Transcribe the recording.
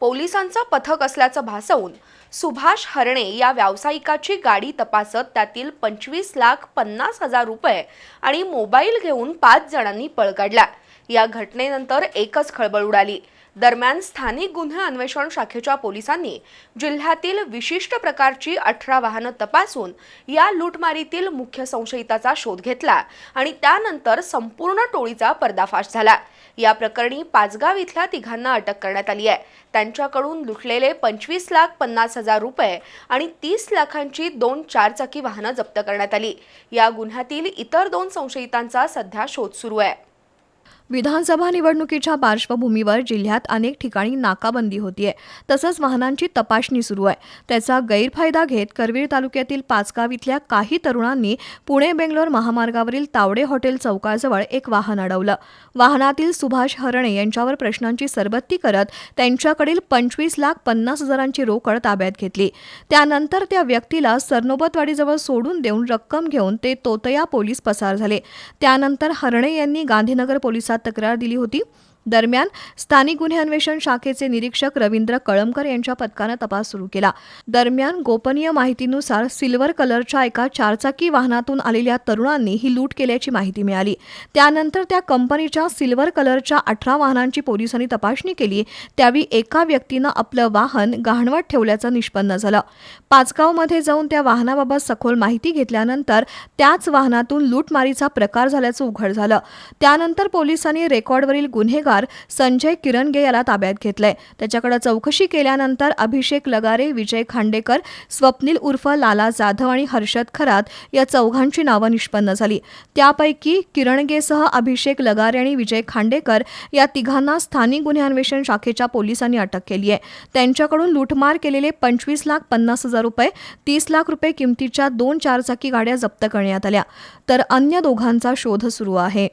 पोलिसांचं पथक असल्याचं भासवून सुभाष हरणे या व्यावसायिकाची गाडी तपासत त्यातील पंचवीस लाख पन्नास हजार रुपये आणि मोबाईल घेऊन पाच जणांनी पळ काढला. या घटनेनंतर एकच खळबळ उडाली. दरम्यान स्थानिक गुन्हे अन्वेषण शाखेच्या पोलिसांनी जिल्ह्यातील विशिष्ट प्रकारची अठरा वाहनं तपासून या लूटमारीतील मुख्य संशयिताचा शोध घेतला आणि त्यानंतर संपूर्ण टोळीचा पर्दाफाश झाला. या प्रकरणी पाचगाव इथल्या तिघांना अटक करण्यात आली आहे. त्यांच्याकडून लुटलेले पंचवीस लाख पन्नास हजार रुपये आणि तीस लाखांची दोन चारचाकी वाहनं जप्त करण्यात आली. या गुन्ह्यातील इतर दोन संशयितांचा सध्या शोध सुरू आहे. विधानसभा निवडणुकीच्या पार्श्वभूमीवर जिल्ह्यात अनेक ठिकाणी नाकाबंदी होतीये. तसंच वाहनांची तपासणी सुरू आहे. त्याचा गैरफायदा घेत करवीर तालुक्यातील पाचगाव इथल्या काही तरुणांनी पुणे बेंगलोर महामार्गावरील तावडे हॉटेल चौकाजवळ एक वाहन अडवलं. वाहनातील सुभाष हरणे यांच्यावर प्रश्नांची सरबत्ती करत त्यांच्याकडील पंचवीस लाख पन्नास हजारांची रोकड ताब्यात घेतली. त्यानंतर त्या व्यक्तीला सरनोबतवाडीजवळ सोडून देऊन रक्कम घेऊन ते तोतया पोलीस पसार झाले. त्यानंतर हरणे यांनी गांधीनगर पोलिसात तक्रार दिली होती. दरम्यान स्थानिक गुन्हे अन्वेषण शाखेचे निरीक्षक रवींद्र कळमकर यांच्या पथकानं तपास सुरू केला. दरम्यान गोपनीय माहितीनुसार सिल्वर कलरच्या एका चारचाकी वाहनातून आलेल्या तरुणांनी ही लूट केल्याची माहिती मिळाली. त्यानंतर त्या कंपनीच्या सिल्वर कलरच्या अठरा वाहनांची पोलिसांनी तपासणी केली. त्यावेळी एका व्यक्तीनं आपलं वाहन गहाणवट ठेवल्याचं निष्पन्न झालं. पाचगावमध्ये जाऊन त्या वाहनाबाबत सखोल माहिती घेतल्यानंतर त्याच वाहनातून लूटमारीचा प्रकार झाल्याचं उघड झालं. त्यानंतर पोलिसांनी रेकॉर्डवरील गुन्हेगार संजय किरणगे याला ताब्यात घेतलंय. त्याच्याकडे चौकशी केल्यानंतर अभिषेक लगारे विजय खांडेकर स्वप्नील उर्फ लाला जाधव आणि हर्षद खरात या चौघांची नावं निष्पन्न झाली. त्यापैकी किरणगेसह अभिषेक लगारे आणि विजय खांडेकर या तिघांना स्थानिक गुन्हे अन्वेषण शाखेच्या पोलिसांनी अटक केली आहे. त्यांच्याकडून लूटमार केलेले पंचवीस लाख पन्नास हजार रुपये तीस लाख रुपये किमतीच्या दोन चारचाकी गाड्या जप्त करण्यात आल्या. तर अन्य दोघांचा शोध सुरू आहे.